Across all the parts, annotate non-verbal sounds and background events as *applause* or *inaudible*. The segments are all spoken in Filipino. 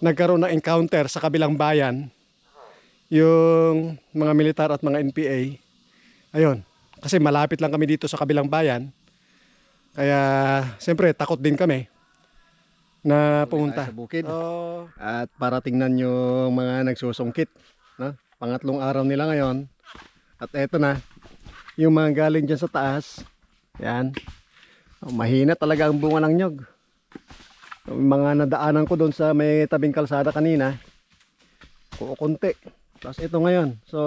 nagkaroon ng encounter sa kabilang bayan yung mga militar at mga NPA. Ayun, kasi malapit lang kami dito sa kabilang bayan. Kaya siyempre takot din kami na pumunta. Sa bukid. Oh, At para tingnan yung mga nagsusungkit. No? Pangatlong araw nila ngayon. At eto na. Yung mga galing dyan sa taas. Yan. Oh, mahina talaga ang bunga ng nyog. Yung mga nadaanan ko doon sa may tabing kalsada kanina. Kukunti. Tapos ito ngayon. So,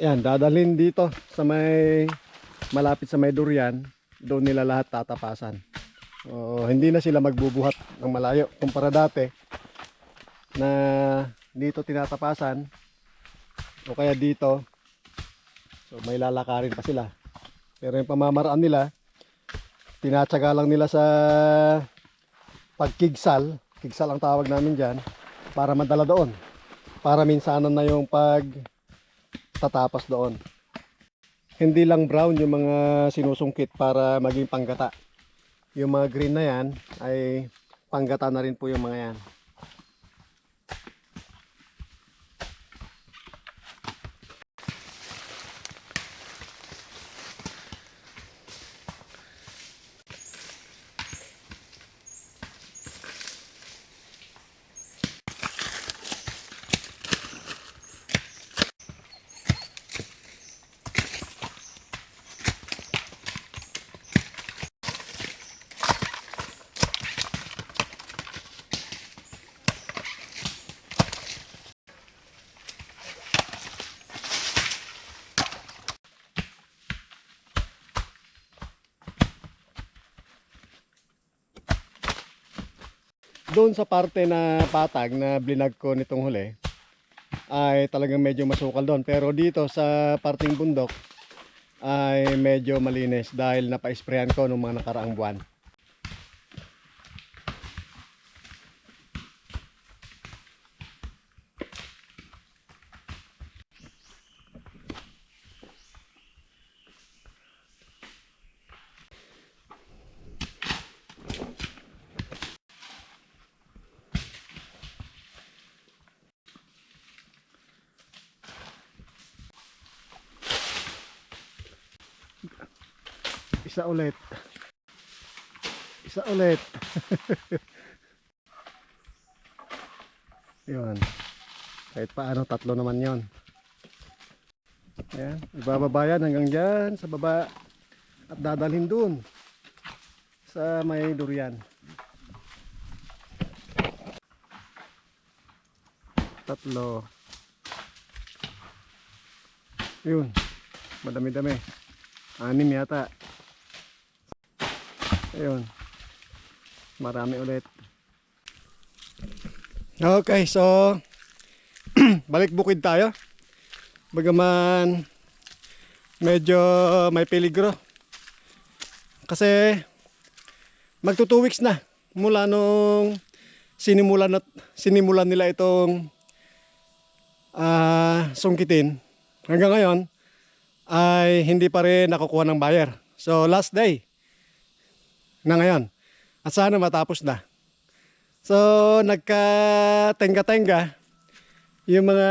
yan, dadalhin dito sa may malapit sa may durian. Doon nila lahat tatapasan. So, hindi na sila magbubuhat ng malayo kumpara dati na dito tinatapasan o kaya dito so may lalakarin pa sila pero yung pamamaraan nila tinatsaga lang nila sa pagkigsal. Kigsal ang tawag namin dyan para madala doon. Para minsanan na yung pag tatapas doon. Hindi lang brown yung mga sinusungkit para maging panggata. Yung mga green na yan ay panggata na rin po yung mga yan. Doon sa parte na patag na blinag ko nitong huli ay talagang medyo masukal doon. Pero dito sa parting bundok ay medyo malinis dahil napa-sprayan ko nung mga nakaraang buwan. Isa ulit. Isa ulit. *laughs* Yun. Kahit paano, tatlo naman yon. Ayan. Ibababa yan hanggang dyan sa baba. At dadalhin dun. Sa may durian. Tatlo. Yun. Madami-dami. Anim yata. Ayun. Marami ulit. Okay, so *clears throat* balik bukid tayo. Bagaman medyo may peligro. Kasi magto 2 weeks na mula nung sinimulan na, sinimulan nila itong ah sungkitin. Hanggang ngayon ay hindi pa rin nakukuha ng buyer. So last day na ngayon. At sana matapos na. So, nagka-tenga-tenga yung mga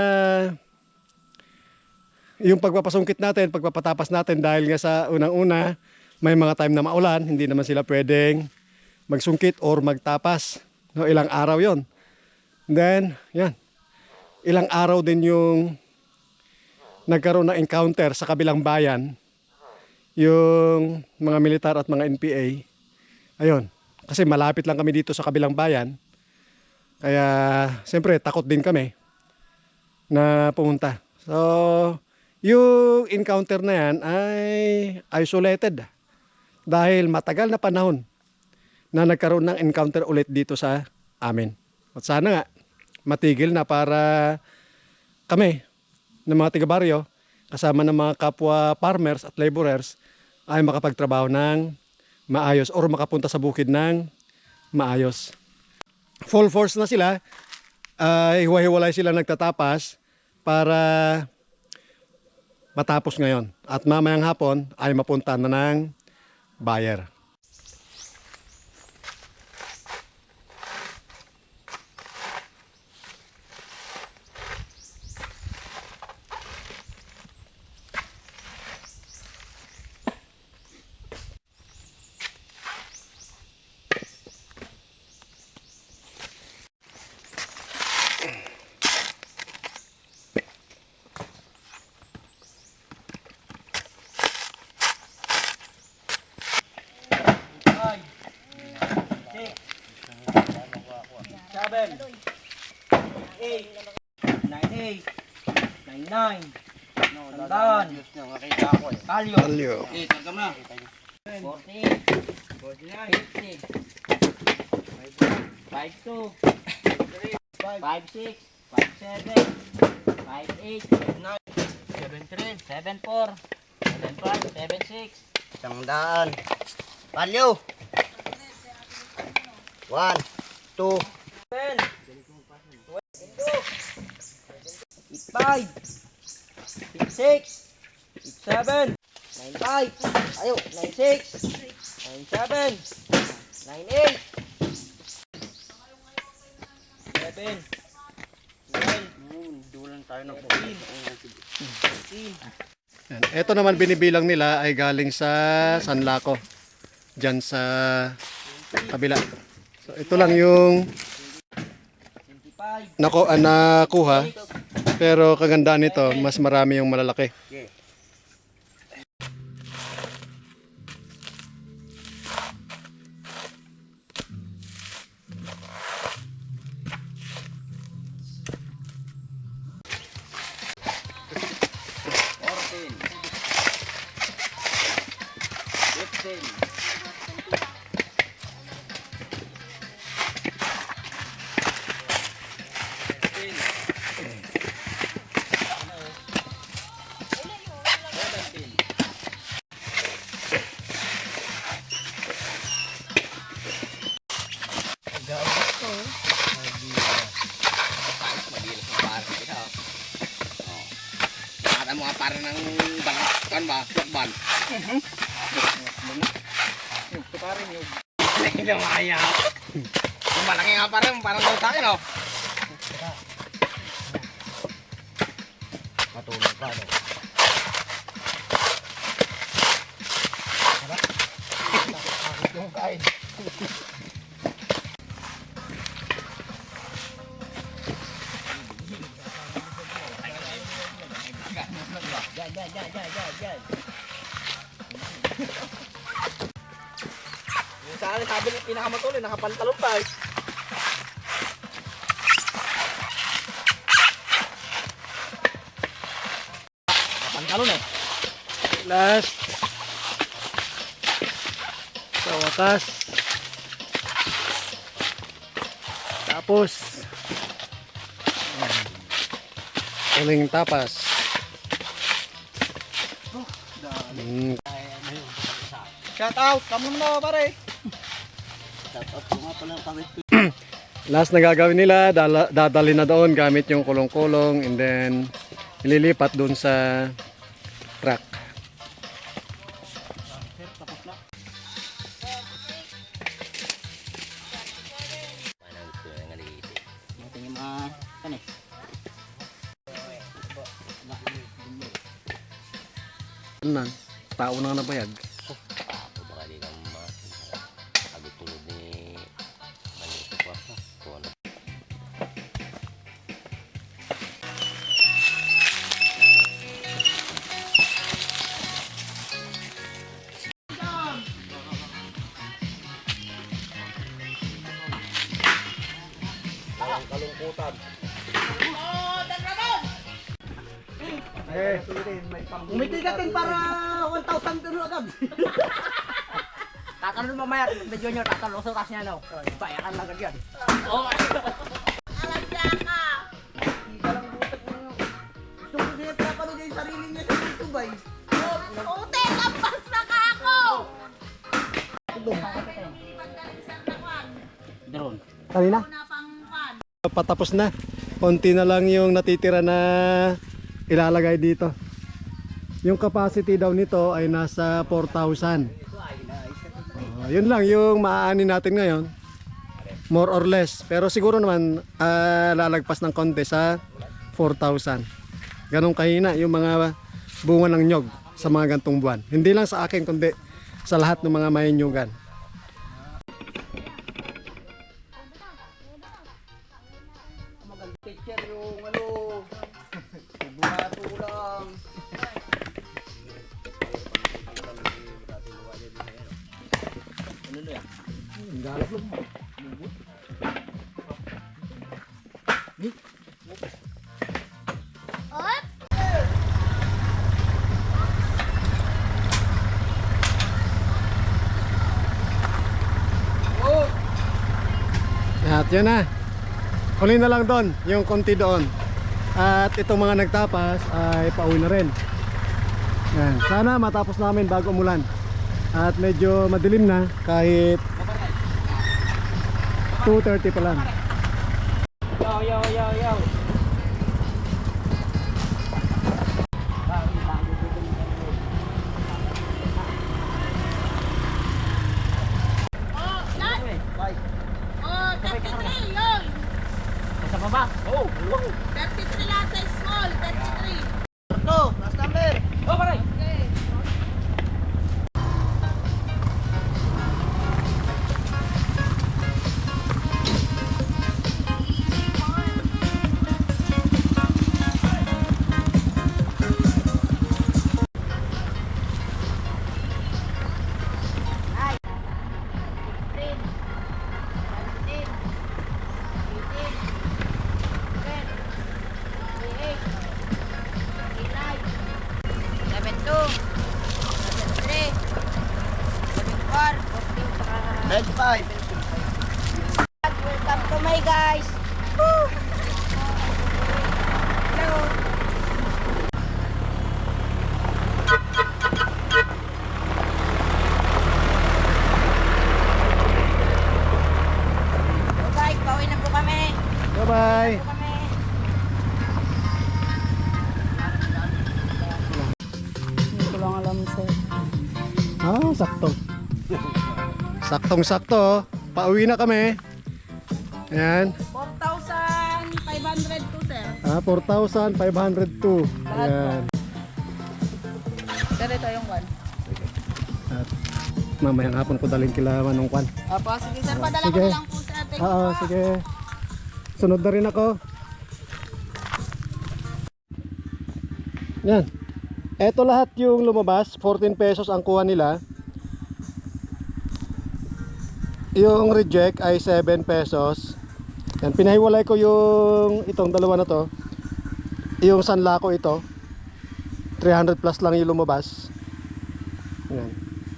yung pagpapasungkit natin, pagpapatapas natin dahil nga sa unang-una may mga time na maulan, hindi naman sila pwedeng magsungkit or magtapas. No, ilang araw yon. Then, yan. Ilang araw din yung nagkaroon ng encounter sa kabilang bayan yung mga militar at mga NPA Ayun. Kasi malapit lang kami dito sa kabilang bayan. Kaya, siyempre, takot din kami na pumunta. So, yung encounter na yan ay isolated. Dahil matagal na panahon na nagkaroon ng encounter ulit dito sa amin. At sana nga, matigil na para kami, ng mga tiga-baryo, kasama ng mga kapwa farmers at laborers, ay makapagtrabaho ng maayos or makapunta sa bukid ng maayos. Full force na sila, ay hiwa-hiwalay sila nagtatapas para matapos ngayon. At mamayang hapon ay mapunta na ng buyer. seven. Eight. Nine eight. Nine nine. Tandaan. Fifty. Five two. Five six. Five seven. Five eight. Nine. Seven three. Seven four. Seven five. Seven six. Isang daan. Palyo. One, two, Seven. Eight five. Eight six. Five. Ayo. Nine six. Nine seven. Nine eight. Seven. Nine. dulan tayo ng. Yan. Ito naman binibilang nila ay galing sa Sanlaco. Diyan sa kabila. So ito lang yung nako, ah, nakuha. Pero kagandaan nito, mas marami yung malalaki. Pa rin, parang daw sa akin oh. Matulog pa no? Yung kain. Diyan, diyan, diyan, diyan, diyan, diyan. Yung sa akin, sabi ng pinakamatulin, nakapantalon pa eh. Nakapantalon eh. Last. Sa wakas. Tapos. Uling tapas. Mm, Shout out, kamu na pare. Tapos nga pala ang kawit ko. *clears throat* last na gagawin nila, dadali na doon gamit yung kulong-kulong and then ililipat doon sa truck. Natin yung mga, ano eh. Ano na? Tao na nga nabayag. Umitigatin para 1,000 duro agad. Tatanong mamaya, medyo nyo, tatanong sa kasi ano. Bayakan lang agad yan. Oo. Gusto ko din napapanood yung sarili niya sa YouTube. Ute, kampas na ka ako! Drone. Kanina? Patapos na. Konti na lang yung natitira na ilalagay dito. Yung capacity daw nito ay nasa 4,000. Oh, yun lang yung maaani natin ngayon. More or less. Pero siguro naman ah, lalagpas ng konti sa 4,000. Ganong kahina yung mga bunga ng nyog sa mga gantong buwan. Hindi lang sa akin kundi sa lahat ng mga may nyugan. At yan na. Huli na lang doon, yung konti doon. At itong mga nagtapas ay pauwi na rin. Yan. Sana matapos namin bago umulan. At medyo madilim na kahit 2.30 pa lang. 95. Welcome to my guys. Woo! Hello. Bye-bye. Pauwi na po kami. Bye-bye. Hindi ko lang alam sa'yo. Ah, sakto. *laughs* Saktong sakto. oh. Pauwi na kami. Ayan. 4,500 to sir. Ah, 4,502. Ayan. Sir, ito yung one. At mamayang hapon ko dalhin kila Manong Kwan. Opo, sige sir, padala ko Sige. na lang po sir. Thank you Oo, po. sige. Sunod na rin ako. Yan. Eto lahat yung lumabas. 14 pesos ang kuha nila. Yung reject ay 7 pesos. Yan. Pinahiwalay ko yung itong dalawa na to. Yung sanlako ito. 300 plus lang yung lumabas. Yan.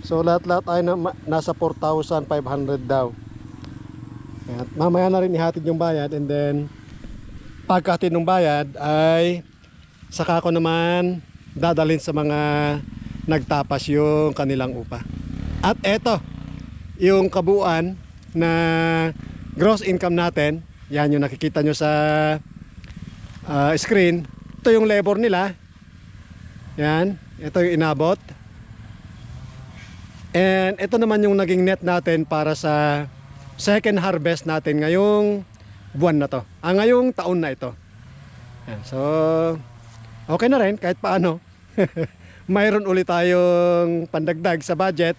So lahat-lahat ay na, nasa 4,500 daw. At mamaya na rin ihatid yung bayad and then pagkatid ng bayad ay saka ko naman dadalhin sa mga nagtapas yung kanilang upa. At eto, yung kabuuan na gross income natin, yan yung nakikita nyo sa ah, screen. Ito yung labor nila. Yan, ito yung inabot. And ito naman yung naging net natin para sa second harvest natin ngayong buwan na to. Ah, ngayong taon na ito. Yan, so, okay na rin kahit paano. *laughs* Mayroon ulit tayong pandagdag sa budget,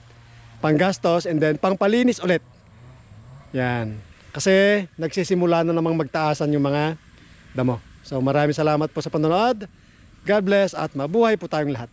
panggastos, and then pangpalinis ulit. Yan. Kasi nagsisimula na namang magtaasan yung mga damo. So maraming salamat po sa panonood. God bless at mabuhay po tayong lahat.